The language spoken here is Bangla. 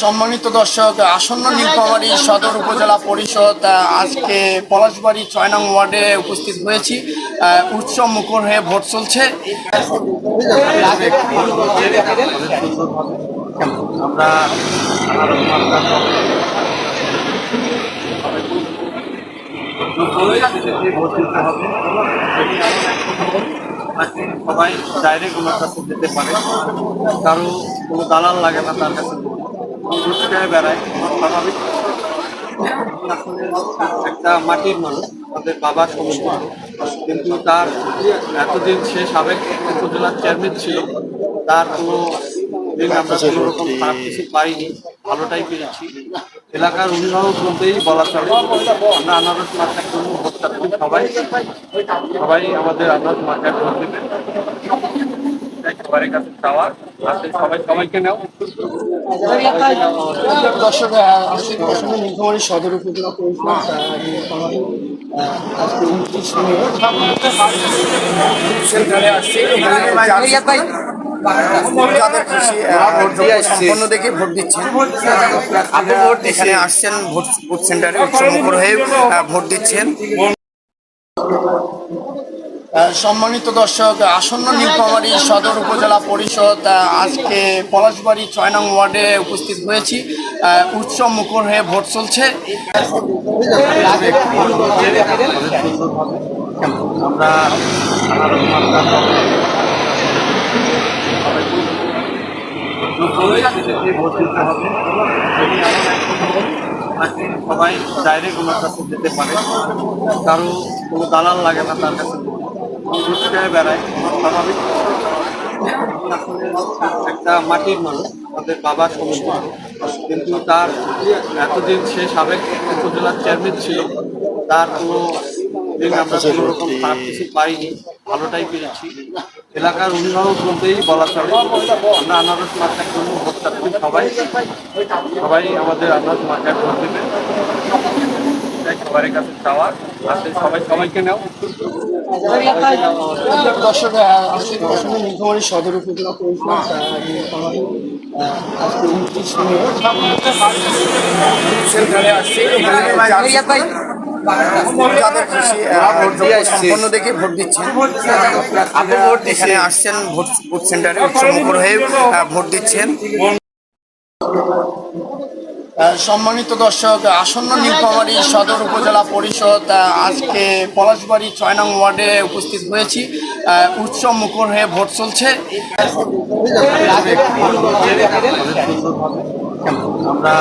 সম্মানিত দর্শক, আসন্ন নীলফামারী সদর উপজেলা পরিষদ আজকে পলাশবাড়ি ছয় নং ওয়ার্ডে উপস্থিত হয়েছি। উৎসব মুখর হয়ে ভোট চলছে। আমরা একটা সবাই ডাইরেক্ট ওনার কাছে যেতে পারে। কারও কোনো দালাল লাগে না তার কাছে। ঘুরতে বেড়ায়। স্বাভাবিক। একটা মাটির মানুষ, তাদের বাবার সমস্যা কিন্তু তার এতদিন সে সাবেক উপজেলার চেয়ারম্যান ছিল। তার কোনো দিন আমরা কোনো রকম খারাপ কিছু পাইনি। ভালোটাই পেয়েছি। এলাকার অভিভাবক বলতেই বলা চলে। আমরা আনারস মার্কার জন্য ভোট চাচ্ছি সবাই। সবাই আমাদের আনারস মার্কার ভোট দেবে সবার কাছে চাওয়া। সবাই সবাইকে নেও। দর্শক আজকে নীলফামারী সদর উপজেলা পরিষদ আজকে উনত্রিশ মে। আসছে। যাদের খুশি সম্পন্ন দেখে ভোট দিচ্ছেন আপনি ভোট এখানে আসছেন ভোট সেন্টারে হয়ে ভোট দিচ্ছেন। সম্মানিত দর্শক আসন্ন নীলফামারী সদর উপজেলা পরিষদ আজকে পলাশবাড়ি ছয় নং ওয়ার্ডে উপস্থিত হয়েছি। উৎসব মুখর হয়ে ভোট চলছে। আমরা সবাই ডাইরেক্ট ওনার কাছে যেতে পারে কারও কোনো দালাল লাগে না তার কাছে বেড়ায় স্বাভাবিক একটা মাটির মানুষ তাদের বাবার সমস্যা কিন্তু তার এতদিন সে সাবেক উপজেলার চেয়ারম্যান ছিল তার কোনো দিন আমরা কোনো রকম খারাপ কিছু পাইনি ভালোটাই পেয়েছি এলাকার অভিভাবক বলতেই বলা চলে। আমরা আনারস মার্কার জন্য ভোট চাচ্ছি সবাই। সবাই আমাদের আনারস মার্কার ভোট দেবে। সবার কাছে চাওয়া আছে সবাই সবাইকে নেও। দর্শক আজকে আসন্ন নীলফামারী সদর উপজেলা পরিষদ আজকে উনত্রিশ মে সেন্টারে আসছে। সম্পন্ন দেখে ভোট দিচ্ছেন। আপনি ভোট এখানে আসছেন ভোট ভোট সেন্টারে উৎসব মুখর হয়ে ভোট দিচ্ছেন। সম্মানিত দর্শক আসন্ন নীলফামারী সদর উপজেলা পরিষদ আজকে পলাশবাড়ি ছয় নং ওয়ার্ডে উপস্থিত হয়েছি। উৎসব মুখর হয়ে ভোট চলছে। আমরা